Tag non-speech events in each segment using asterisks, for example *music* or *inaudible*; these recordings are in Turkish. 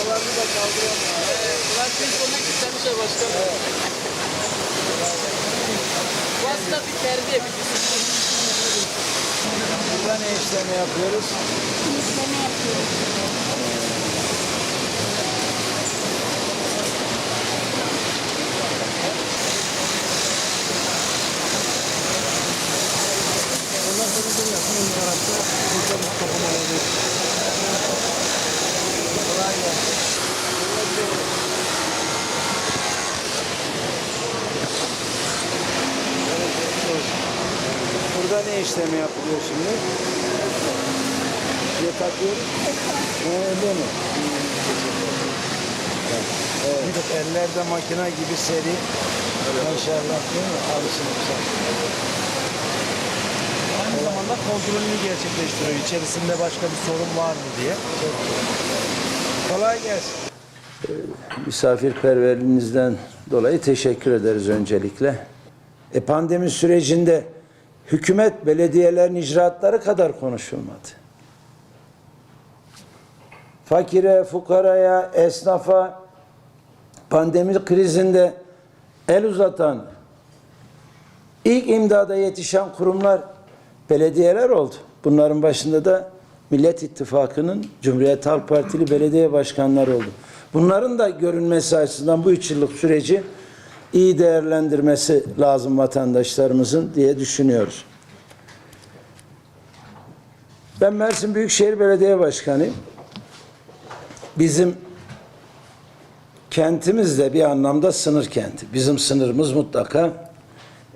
Arkalarını da kaldıramıyor. Ulan biz onu istemiş ya başkanım. Bu aslında bir terbiye bir disiplin. Burada ne işlemi yapıyoruz? İşleme yapıyoruz. Burada ne işlemi yapılıyor şimdi? Ne takıyoruz? Ne öyle mi? Evet. Ellerde makine gibi seri. Maşallah değil mi? Alışın güzel. Aynı zamanda kontrolünü gerçekleştiriyor. İçerisinde başka bir sorun var mı diye. Kolay gelsin. Misafirperverliğinizden dolayı teşekkür ederiz öncelikle. E pandemi sürecinde hükümet belediyelerin icraatları kadar konuşulmadı. Fakire, fukaraya, esnafa pandemi krizinde el uzatan ilk imdada yetişen kurumlar belediyeler oldu. Bunların başında da Millet İttifakı'nın Cumhuriyet Halk Partili belediye başkanları oldu. Bunların da görünmesi açısından bu üç yıllık süreci iyi değerlendirmesi lazım vatandaşlarımızın diye düşünüyoruz. Ben Mersin Büyükşehir Belediye Başkanıyım. Bizim kentimiz de bir anlamda sınır kenti. Bizim sınırımız mutlaka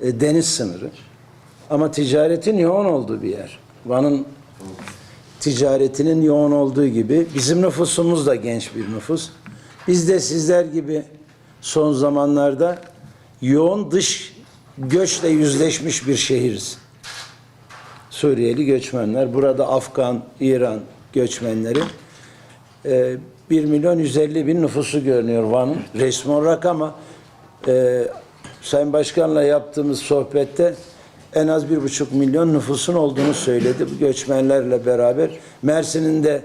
e, deniz sınırı. Ama ticaretin yoğun olduğu bir yer. Van'ın ticaretinin yoğun olduğu gibi bizim nüfusumuz da genç bir nüfus. Biz de sizler gibi son zamanlarda yoğun dış göçle yüzleşmiş bir şehiriz. Suriyeli göçmenler, burada Afgan, İran göçmenleri. Ee, 1 milyon 150 bin nüfusu görünüyor Van'ın. Resmi olarak ama e, Sayın Başkan'la yaptığımız sohbette en az bir buçuk milyon nüfusun olduğunu söyledi bu göçmenlerle beraber. Mersin'in de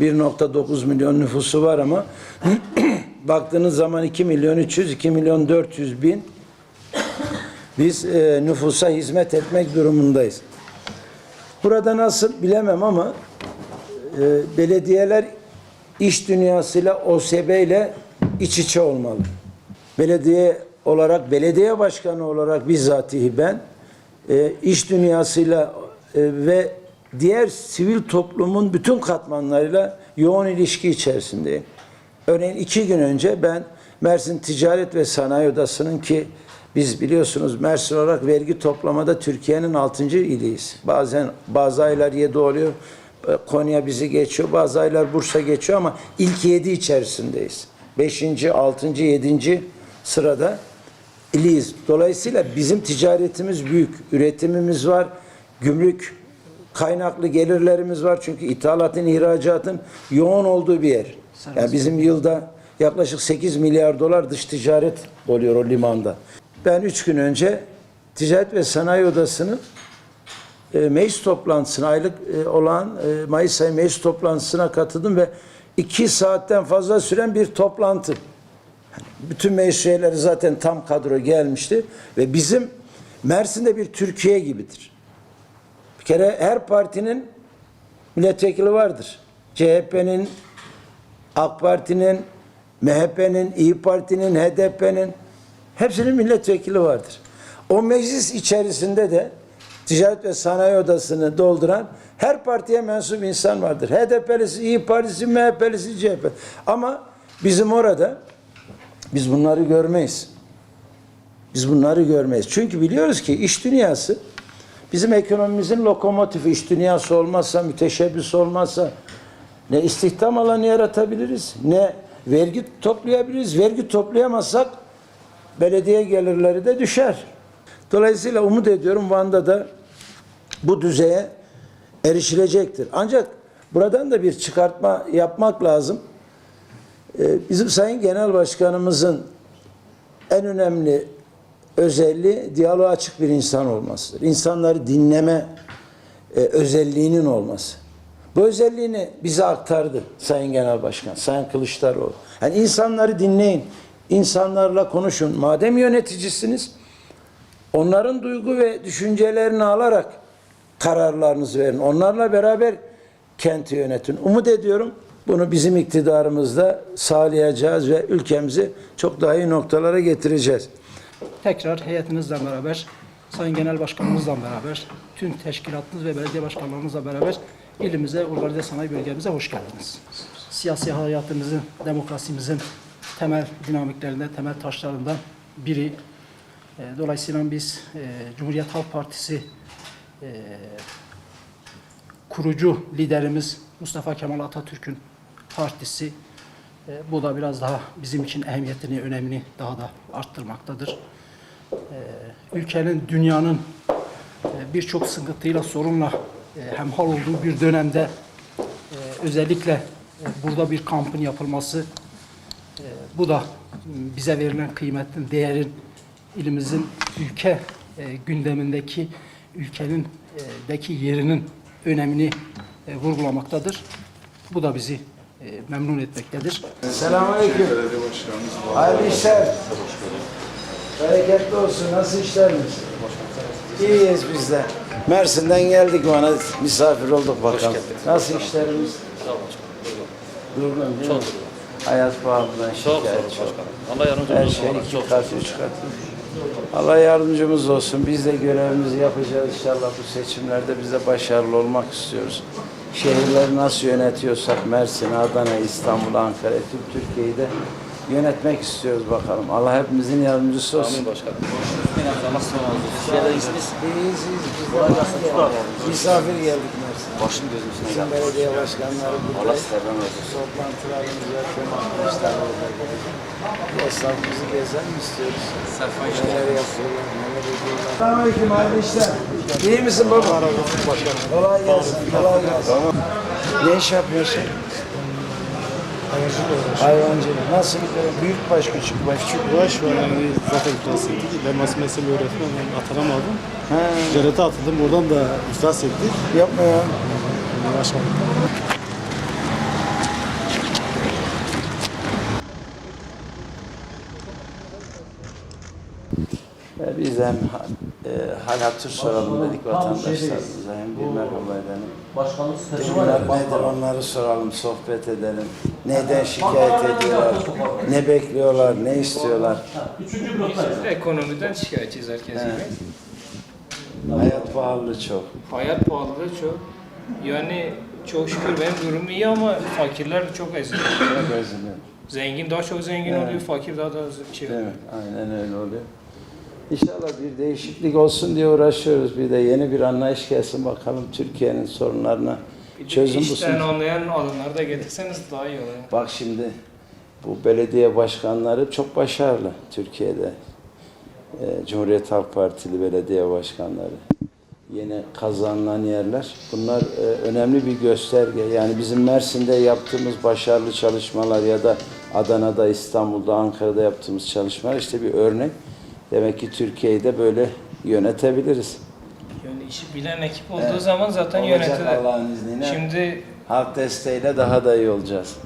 1.9 milyon nüfusu var ama *clears throat* baktığınız zaman 2 milyon 300, 2 milyon 400 bin biz e, nüfusa hizmet etmek durumundayız. Burada nasıl bilemem ama e, belediyeler iş dünyasıyla OSB ile iç içe olmalı. Belediye olarak, belediye başkanı olarak bizzatihi ben e, iş dünyasıyla e, ve diğer sivil toplumun bütün katmanlarıyla yoğun ilişki içerisindeyim. Örneğin iki gün önce ben Mersin Ticaret ve Sanayi Odası'nın ki biz biliyorsunuz Mersin olarak vergi toplamada Türkiye'nin 6. iliyiz. Bazen bazı aylar 7 oluyor. e, Konya bizi geçiyor. Bazı aylar Bursa geçiyor ama ilk 7 içerisindeyiz. 5. 6. 7. sırada iliyiz. Dolayısıyla bizim ticaretimiz büyük. Üretimimiz var. Gümrük kaynaklı gelirlerimiz var. Çünkü ithalatın, ihracatın yoğun olduğu bir yer. Yani bizim yılda yaklaşık 8 milyar dolar dış ticaret oluyor o limanda. Ben üç gün önce Ticaret ve Sanayi Odası'nın e, meclis toplantısına, aylık e, olan e, Mayıs ayı meclis toplantısına katıldım ve iki saatten fazla süren bir toplantı. Bütün meclis üyeleri zaten tam kadro gelmişti ve bizim Mersin'de bir Türkiye gibidir. Bir kere her partinin milletvekili vardır. CHP'nin, AK Parti'nin, MHP'nin, İyi Parti'nin, HDP'nin hepsinin milletvekili vardır. O meclis içerisinde de Ticaret ve Sanayi Odası'nı dolduran her partiye mensup insan vardır. HDP'lisi, İyi Partisi, MHP'lisi, CHP. Ama bizim orada biz bunları görmeyiz. Biz bunları görmeyiz. Çünkü biliyoruz ki iş dünyası bizim ekonomimizin lokomotifi. İş dünyası olmazsa, müteşebbis olmazsa ne istihdam alanı yaratabiliriz, ne vergi toplayabiliriz. Vergi toplayamazsak belediye gelirleri de düşer. Dolayısıyla umut ediyorum Van'da da bu düzeye erişilecektir. Ancak buradan da bir çıkartma yapmak lazım. Ee, Bizim Sayın Genel Başkanımızın en önemli özelliği diyaloğa açık bir insan olmasıdır. İnsanları dinleme e, özelliğinin olması. Bu özelliğini bize aktardı Sayın Genel Başkan, Sayın Kılıçdaroğlu. Yani insanları dinleyin, insanlarla konuşun. Madem yöneticisiniz, onların duygu ve düşüncelerini alarak kararlarınızı verin. Onlarla beraber kenti yönetin. Umut ediyorum bunu bizim iktidarımızda sağlayacağız ve ülkemizi çok daha iyi noktalara getireceğiz. tekrar heyetinizle beraber, Sayın Genel Başkanımızla beraber, tüm teşkilatınız ve belediye başkanlarımızla beraber ilimize, organize sanayi bölgemize hoş geldiniz. Siyasi hayatımızın, demokrasimizin temel dinamiklerinden, temel taşlarından biri. E, Dolayısıyla biz e, Cumhuriyet Halk Partisi e, kurucu liderimiz Mustafa Kemal Atatürk'ün partisi e, bu da biraz daha bizim için ehemmiyetini, önemini daha da arttırmaktadır. E, ülkenin, dünyanın e, birçok sıkıntıyla, sorunla hemhal olduğu bir dönemde özellikle burada bir kampın yapılması bu da bize verilen kıymetin, değerin ilimizin ülke gündemindeki ülkenin deki yerinin önemini vurgulamaktadır. Bu da bizi memnun etmektedir. Selamünaleyküm. Hayırlı işler. Bereketli olsun. Nasıl işleriniz? İyiyiz biz de. Mersin'den geldik bana misafir olduk bakalım. Nasıl işlerimiz? Durgun değil mi? Hayat pahalılığından şikayetçi olduk. Allah yardımcımız Her olsun. şey iki kat, üç kat. Allah yardımcımız olsun. Biz de görevimizi yapacağız inşallah bu seçimlerde. Biz de başarılı olmak istiyoruz. Şehirleri nasıl yönetiyorsak Mersin, Adana, İstanbul, Ankara, tüm Türkiye'yi de yönetmek istiyoruz bakalım. Allah hepimizin yardımcısı olsun. Amin başkanım. İyiyiz, iyiyiz. Biz de. Misafir geldik Mersin. Başım gözüm Bizim belediye başkanları burada. Allah sizlerden razı olsun. Toplantılarımız. Bir Esnafımızı gezer mi istiyoruz? Neler yapıyorlar, neler ediyorlar. Selamünaleyküm, hayırlı işler. İyi misin baba? Kolay gelsin, kolay gelsin. Ne iş yapıyorsun? Hayvancılık. Nasıl gidiyor? Büyük baş, küçük baş. Küçük uğraş var yani zaten iflas ettik. Ben mas- mesleği öğretmen ben atanamadım. Ha, Ticarete atıldım oradan da iflas ettik. yapma ya. Yavaş Biz hem e, hal hatır soralım dedik vatandaşlarımıza. Hem bir merhaba edelim. Başkanlık Durumlar nedir onları soralım, sohbet edelim. Neden şikayet ediyorlar, ne bekliyorlar, ne istiyorlar. Ekonomiden şikayetçiyiz herkes gibi. Hayat pahalı çok. Hayat pahalılığı çok. Yani çok şükür benim durumum iyi ama fakirler çok eziliyor. Çok üzülüyorum. Zengin daha çok zengin Evet. oluyor, fakir daha da şey oluyor. Aynen öyle oluyor. İnşallah bir değişiklik olsun diye uğraşıyoruz. Bir de yeni bir anlayış gelsin bakalım Türkiye'nin sorunlarına Bir çözüm işten bulsun. anlayan adamları da getirseniz daha iyi olur. Bak şimdi bu belediye başkanları çok başarılı Türkiye'de. Ee, Cumhuriyet Halk Partili belediye başkanları. Yeni kazanılan yerler. Bunlar e, önemli bir gösterge. Yani bizim Mersin'de yaptığımız başarılı çalışmalar ya da Adana'da, İstanbul'da, Ankara'da yaptığımız çalışmalar işte bir örnek. Demek ki Türkiye'yi de böyle yönetebiliriz. Yani işi bilen ekip olduğu zaman zaten Olacak yönetilir. Allah'ın izniyle. Şimdi Halk desteğiyle daha da iyi olacağız.